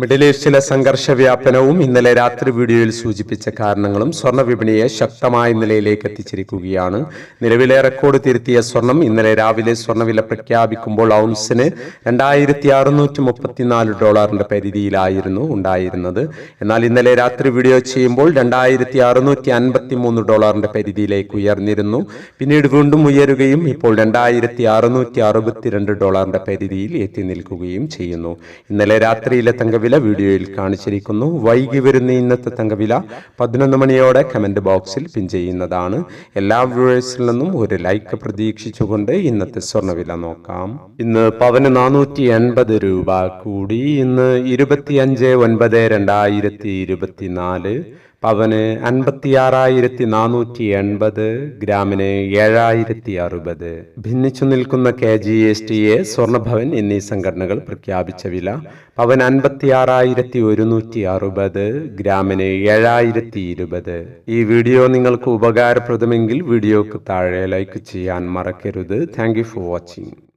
Middle ഈസ്റ്റിലെ സംഘർഷ വ്യാപനവും ഇന്നലെ രാത്രി വീഡിയോയിൽ സൂചിപ്പിച്ച കാരണങ്ങളും സ്വർണ വിപണിയെ ശക്തമായ നിലയിലേക്ക് എത്തിച്ചിരിക്കുകയാണ്. നിലവിലെ റെക്കോർഡ് തിരുത്തിയ സ്വർണം ഇന്നലെ രാവിലെ സ്വർണവില പ്രഖ്യാപിക്കുമ്പോൾ ഔൺസിന് രണ്ടായിരത്തി അറുന്നൂറ്റി മുപ്പത്തിനാല് ഡോളറിന്റെ പരിധിയിലായിരുന്നു ഉണ്ടായിരുന്നത്. എന്നാൽ ഇന്നലെ രാത്രി വീഡിയോ ചെയ്യുമ്പോൾ രണ്ടായിരത്തി അറുന്നൂറ്റി അൻപത്തി മൂന്ന് ഡോളറിന്റെ പരിധിയിലേക്ക് ഉയർന്നിരുന്നു. പിന്നീട് വീണ്ടും ഉയരുകയും ഇപ്പോൾ രണ്ടായിരത്തി അറുന്നൂറ്റി അറുപത്തിരണ്ട് ഡോളറിന്റെ പരിധിയിൽ എത്തി നിൽക്കുകയും ചെയ്യുന്നു. ഇന്നലെ രാത്രിയിലെ തങ്കവില വീഡിയോയിൽ കാണിച്ചിരിക്കുന്നു. വൈകി വരുന്ന ഇന്നത്തെ തങ്കവില പതിനൊന്ന് മണിയോടെ കമന്റ് ബോക്സിൽ പിൻ ചെയ്യുന്നതാണ്. എല്ലാ വ്യൂവേഴ്സിൽ നിന്നും ഒരു ലൈക്ക് പ്രതീക്ഷിച്ചുകൊണ്ട് ഇന്നത്തെ സ്വർണവില നോക്കാം. ഇന്ന് പവന് നാനൂറ്റി എൺപത് രൂപ കൂടി. ഇന്ന് ഇരുപത്തിയഞ്ച് ഒൻപത് രണ്ടായിരത്തി ഇരുപത്തിനാല്. പവന് അൻപത്തിയാറായിരത്തി നാനൂറ്റി എൺപത് ഗ്രാമിന് ഏഴായിരത്തി അറുപത് ഭിന്നിച്ചു നിൽക്കുന്ന K G S T A സ്വർണഭവൻ എന്നീ സംഘടനകൾ പ്രഖ്യാപിച്ച വില പവൻ അൻപത്തിയാറായിരത്തി ഒരുന്നൂറ്റി അറുപത് ഗ്രാമിന് ഏഴായിരത്തി ഇരുപത് ഈ വീഡിയോ നിങ്ങൾക്ക് ഉപകാരപ്രദമെങ്കിൽ വീഡിയോക്ക് താഴെ ലൈക്ക് ചെയ്യാൻ മറക്കരുത്. Thank for watching.